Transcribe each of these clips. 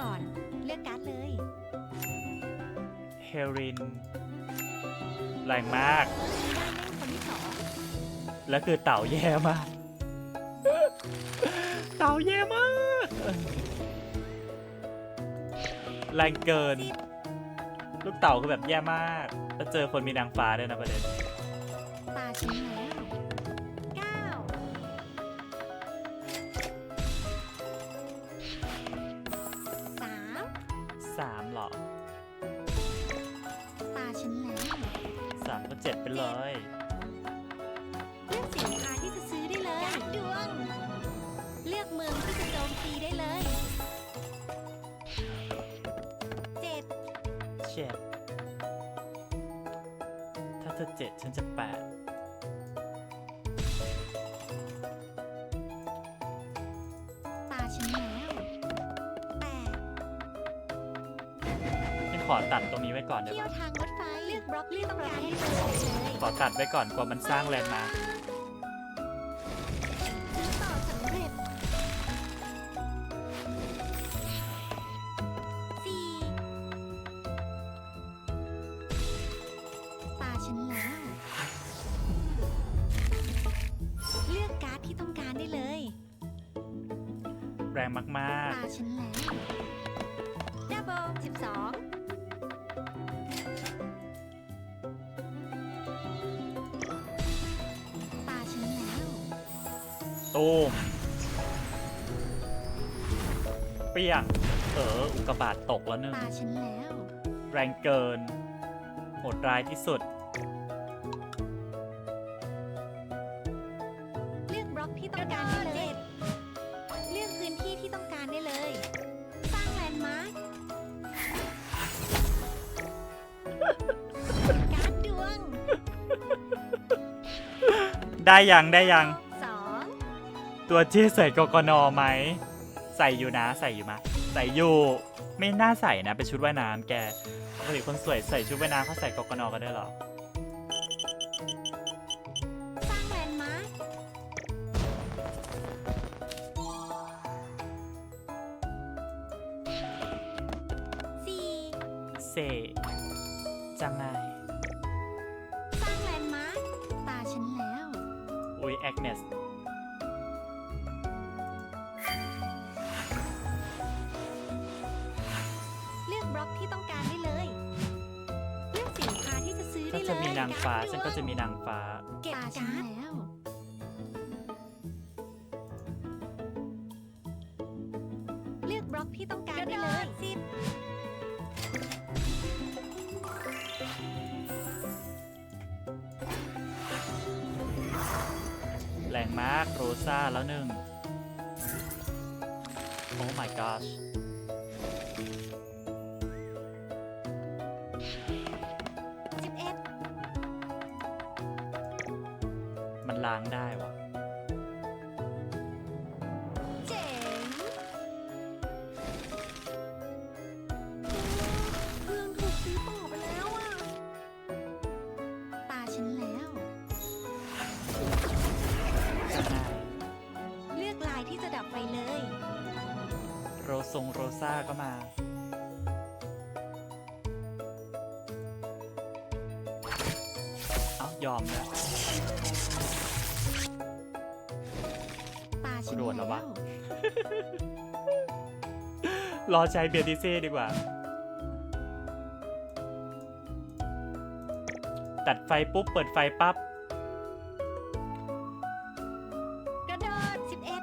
ก่อน เลือกการ์ดเลย เฮริน แรงมาก ได้เล่นคนที่สองแล้วคือเต่าแย่มาก เต่าแย่มาก แรงเกินสิบลูกเต่าคือแบบแย่มาก แล้วเจอคนมีนางฟ้าด้วยนะประเด็น ตาฉันแล้ว ฉันแล้ว สามก็เจ็ดไปเลย เลือกสินค้าที่จะซื้อได้เลยการดวง เลือกเมืองที่จะโจมตีได้เลยเจ็ดเจ็ดถ้าเธอเจ็ดฉันจะแปดตาฉันแล้วแปดฉันขอตัดตรงนี้ไว้ก่อนได้เที่ยวปะทางรถไฟเลือก บล็อกเลือกต้องการให้เธอเลยขอตัดไว้ก่อนกว่ามันสร้างแลนด์มาร์คซื้อต่อสำเร็จสี่ตาฉันแล้วเลือกการ์ดที่ต้องการได้เลย แรงมากตาฉันแล้วดับเบิลสิบสอง ตูมเปี้ยงเอออุกกาบาตตกแล้วหนึ่งตาฉันแล้ว แรงเกิน โหดร้ายที่สุด เลือกบล็อกที่ต้องการได้เลย เลือกพื้นที่ที่ต้องการได้เลย สร้างแลนด์มาร์คการ์ดดวง ได้ยังได้ยังสอง ตัวที่ใส่กกนไหม ใส่อยู่นะ ใส่อยู่มะ ใส่อยู่ ไม่น่าใส่นะเป็นชุดว่ายน้ำแกปกติคนสวยใส่ชุดว่ายน้ำเขาใส่กกนกันได้วยเหรอ สร้างแลนด์มาร์คสี่เซจังไงสร้างแลนด์มาร์คตาฉันแล้ว อุ้ยแอกเนส บล็อกที่ต้องการได้เลยเลือกสินค้าที่จะซื้อก็ได้เลยจะมีนางฟ้าการ์ดฉันก็จะมีดวงนางฟ้าเก็บการ์ดแล้ว เลือกบล็อกที่ต้องการได้เลยสิบแรงมาก โรซาแล้วหนึ่ง โอ้ my gosh ล้างได้วะเจ๋งเพื่อนถูกซื้อต่อไปแล้วอะ ตาฉันแล้วจังไงเลือกลายที่จะดับไฟเลย โรซงโรซาก็มา เอ้ายอมแล้ว โดดแล้ววะวรอใช้เบียร์ดิเซ่ดีกว่า ตัดไฟปุ๊บ เปิดไฟปั๊บ กระโดดสิบเอ็ด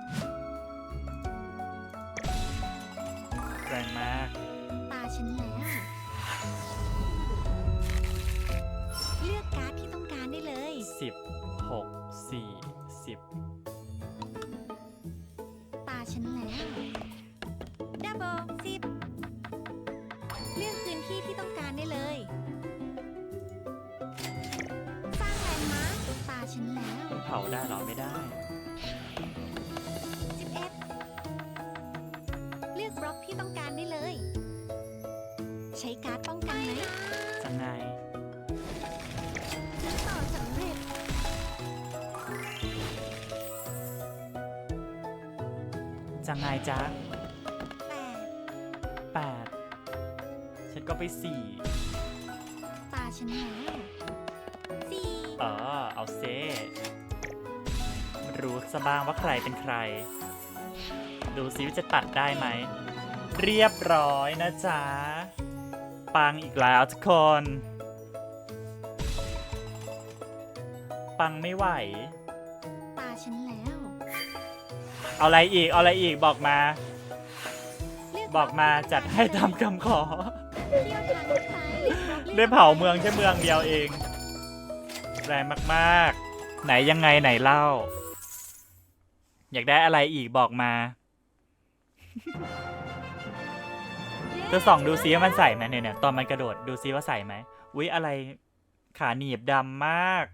แรงมาก ตาฉันแล้ว ฉันแล้ว ดับเบิลสิบเลือกพื้นที่ที่ต้องการได้เลย สร้างแลนด์มาร์คตาฉันแล้ว เผาได้เหรอไม่ได้สิบเอ็ดเลือกบล็อกที่ต้องการได้เลย ใช้การ์ดป้องกันไหมจังไง จังไงจ๊ะแปดแปดฉันก็ไปสี่ตาฉันแล้วสี่เออเอาเซรู้ซะบ้างว่าใครเป็นใคร ดูซิว่าจะตัดได้ไหม เรียบร้อยนะจ๊ะ ปังอีกแล้วทุกคน ปังไม่ไหว เอาอะไรอีก เอาอะไรอีกบอกมาเลืบอกมาจัดให้ตามคำขอเที่ยวทางรถไฟเลือกบล็อกได้เผาเมืองแค่เมืองเดียวเอง แรงมากๆ ไหนยังไงไหนเล่า อยากได้อะไรอีกบอกมาเธอส่องดูซิว่ามันใส่ไหมเนี่ยเนี่ยตอนมันกระโดดดูซิว่าใส่ไหมอุ๊ยอะไรขาหนีบดำมาก